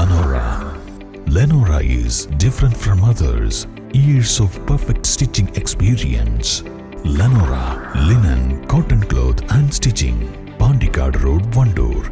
Lenora. Lenora is different from others. Years of perfect stitching experience. Lenora linen, cotton cloth and stitching. Pandikad Road, Vandoor.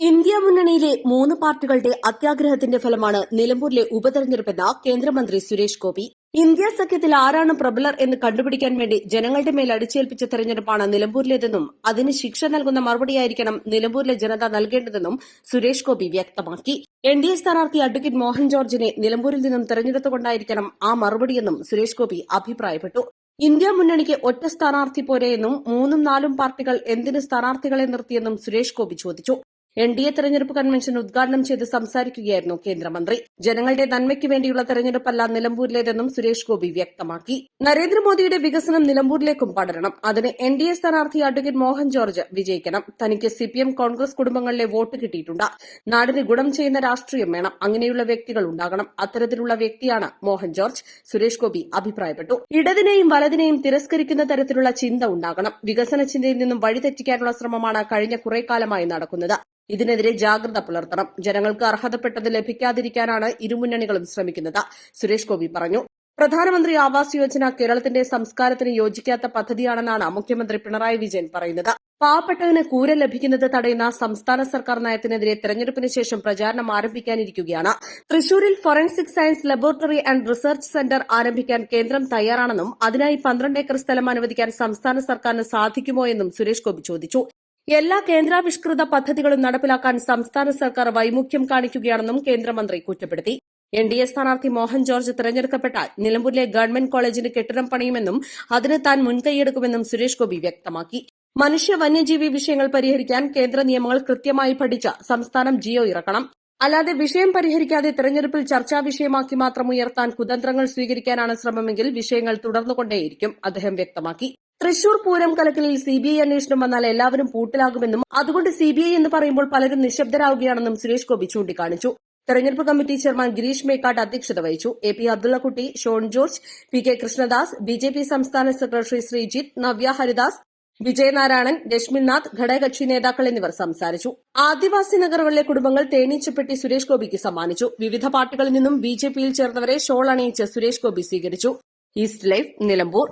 India മുന്നണിയിലെ മൂന്ന് പാർട്ടികളുടെ അത്യാഗ്രഹത്തിന്റെ ഫലമാണ് നിലമ്പൂരിലെ ഉപതെരഞ്ഞെടുപ്പെന്ന് കേന്ദ്രമന്ത്രി Suresh Gopi India സഖ്യത്തിൽ ആരാണ് പ്രബലർ എന്ന് കണ്ടുപിടിക്കാൻ വേണ്ടി ജനങ്ങളുടെ മേൽ അടിച്ചേൽപ്പിച്ച തെരഞ്ഞെടുപ്പാണ് നിലമ്പൂരിലേതെന്നും അതിന് ശിക്ഷ നൽകുന്ന മറുപടിയായിരിക്കണം നിലമ്പൂരിലെ ജനത നൽകേണ്ടതെന്നും സുരേഷ് ഗോപി വ്യക്തമാക്കി. എൻ ഡി എ സ്ഥാനാർത്ഥി അഡ്വക്കേറ്റ് മോഹൻ ജോർജിനെ നിലമ്പൂരിൽ നിന്നും തെരഞ്ഞെടുത്തുകൊണ്ടായിരിക്കണം ആ മറുപടിയെന്നും സുരേഷ് ഗോപി അഭിപ്രായപ്പെട്ടു. ഇന്ത്യ മുന്നണിക്ക് ഒറ്റ സ്ഥാനാർത്ഥി പോരെയെന്നും മൂന്നും നാലും പാർട്ടികൾ എന്തിന് സ്ഥാനാർത്ഥികളെ നിർത്തിയെന്നും സുരേഷ് ഗോപി ചോദിച്ചു. എൻ ഡി എ തെരഞ്ഞെടുപ്പ് കൺവെൻഷൻ ഉദ്ഘാടനം ചെയ്ത് സംസാരിക്കുകയായിരുന്നു കേന്ദ്രമന്ത്രി. ജനങ്ങളുടെ നന്മയ്ക്ക് വേണ്ടിയുള്ള തെരഞ്ഞെടുപ്പല്ല നിലമ്പൂരിലേതെന്നും സുരേഷ് ഗോപി വ്യക്തമാക്കി. നരേന്ദ്രമോദിയുടെ വികസനം നിലമ്പൂരിലേക്കും പടരണം. അതിന് എൻ ഡി എ സ്ഥാനാർത്ഥി അഡ്വക്കേറ്റ് മോഹൻ ജോർജ് വിജയിക്കണം. തനിക്ക് സിപിഎം കോൺഗ്രസ് കുടുംബങ്ങളിലെ വോട്ട് കിട്ടിയിട്ടുണ്ട്. നാടിന് ഗുണം ചെയ്യുന്ന രാഷ്ട്രീയം വേണം. അങ്ങനെയുള്ള വ്യക്തികൾ ഉണ്ടാകണം. അത്തരത്തിലുള്ള വ്യക്തിയാണ് മോഹൻ ജോർജ്. സുരേഷ് ഗോപി അഭിപ്രായപ്പെട്ടു. ഇടതിനെയും വലതിനെയും തിരസ്കരിക്കുന്ന തരത്തിലുള്ള ചിന്ത ഉണ്ടാകണം. വികസന ചിന്തയിൽ നിന്നും വഴിതെറ്റിക്കാനുള്ള ശ്രമമാണ് കഴിഞ്ഞ കുറെ കാലമായി നടക്കുന്നത്. ഇതിനെതിരെ ജാഗ്രത പുലർത്തണം. ജനങ്ങൾക്ക് അർഹതപ്പെട്ടത് ലഭിക്കാതിരിക്കാനാണ് ഇരുമുന്നണികളും ശ്രമിക്കുന്നത്. സുരേഷ് ഗോപി പറഞ്ഞു. പ്രധാനമന്ത്രി ആവാസ് യോജന കേരളത്തിന്റെ സംസ്കാരത്തിന് യോജിക്കാത്ത പദ്ധതിയാണെന്നാണ് മുഖ്യമന്ത്രി പിണറായി വിജയൻ പറയുന്നത്. പാവപ്പെട്ടവന് കൂര ലഭിക്കുന്നത് തടയുന്ന സംസ്ഥാന സർക്കാർ നയത്തിനെതിരെ തെരഞ്ഞെടുപ്പിന് ശേഷം പ്രചാരണം ആരംഭിക്കാനിരിക്കുകയാണ്. തൃശൂരിൽ forensic science laboratory and research centre ആരംഭിക്കാൻ കേന്ദ്രം തയ്യാറാണെന്നും അതിനായി പന്ത്രണ്ട് ഏക്കർ സ്ഥലം അനുവദിക്കാൻ സംസ്ഥാന സർക്കാരിന് സാധിക്കുമോ എന്നും സുരേഷ് ഗോപി ചോദിച്ചു. എല്ലാ കേന്ദ്രാവിഷ്കൃത പദ്ധതികളും നടപ്പിലാക്കാൻ സംസ്ഥാന സർക്കാർ വൈമുഖ്യം കാണിക്കുകയാണെന്നും കേന്ദ്രമന്ത്രി കുറ്റപ്പെടുത്തി. എൻ ഡി എ സ്ഥാനാർത്ഥി മോഹൻ ജോർജ് തെരഞ്ഞെടുക്കപ്പെട്ടാൽ നിലമ്പൂരിലെ ഗവൺമെന്റ് കോളേജിന് കെട്ടിടം പണിയുമെന്നും അതിന് താൻ മുൻകൈയെടുക്കുമെന്നും സുരേഷ് ഗോപി വ്യക്തമാക്കി. മനുഷ്യ വന്യജീവി വിഷയങ്ങൾ പരിഹരിക്കാൻ കേന്ദ്ര നിയമങ്ങൾ കൃത്യമായി പഠിച്ച സംസ്ഥാനം ജിയോ ഇറക്കണം. അല്ലാതെ വിഷയം പരിഹരിക്കാതെ തെരഞ്ഞെടുപ്പിൽ ചർച്ചാ വിഷയമാക്കി മാത്രം ഉയർത്താൻ കുതന്ത്രങ്ങൾ സ്വീകരിക്കാനാണ് ശ്രമമെങ്കിൽ വിഷയങ്ങൾ തുടർന്നുകൊണ്ടേയിരിക്കും അദ്ദേഹം വ്യക്തമാക്കി. തൃശൂർ പൂരം കലക്കലിൽ സി ബി ഐ അന്വേഷണം വന്നാൽ എല്ലാവരും പൂട്ടിലാകുമെന്നും അതുകൊണ്ട് സി ബി ഐ എന്ന് പറയുമ്പോൾ പലരും നിശബ്ദരാകുകയാണെന്നും സുരേഷ് ഗോപി ചൂണ്ടിക്കാണിച്ചു. തെരഞ്ഞെടുപ്പ് കമ്മിറ്റി ചെയർമാൻ ഗിരീഷ് മേക്കാട്ട് അധ്യക്ഷത വഹിച്ചു. A P Abdullakutty Shone George P K Krishnadas B J P സംസ്ഥാന സെക്രട്ടറി ശ്രീജിത്ത് നവ്യ ഹരിദാസ് വിജയനാരായണൻ രശ്മിനാഥ് ഘടകകക്ഷി നേതാക്കൾ എന്നിവർ സംസാരിച്ചു. ആദിവാസി നഗറുകളിലെ കുടുംബങ്ങൾ തേനീച്ചപ്പെട്ടി സുരേഷ് ഗോപിക്ക് സമ്മാനിച്ചു. വിവിധ പാർട്ടികളിൽ നിന്നും ബി ജെ പിയിൽ ചേർന്നവരെ ഷോൾ അണിയിച്ച് സുരേഷ് ഗോപി സ്വീകരിച്ചു. East life Nilambur.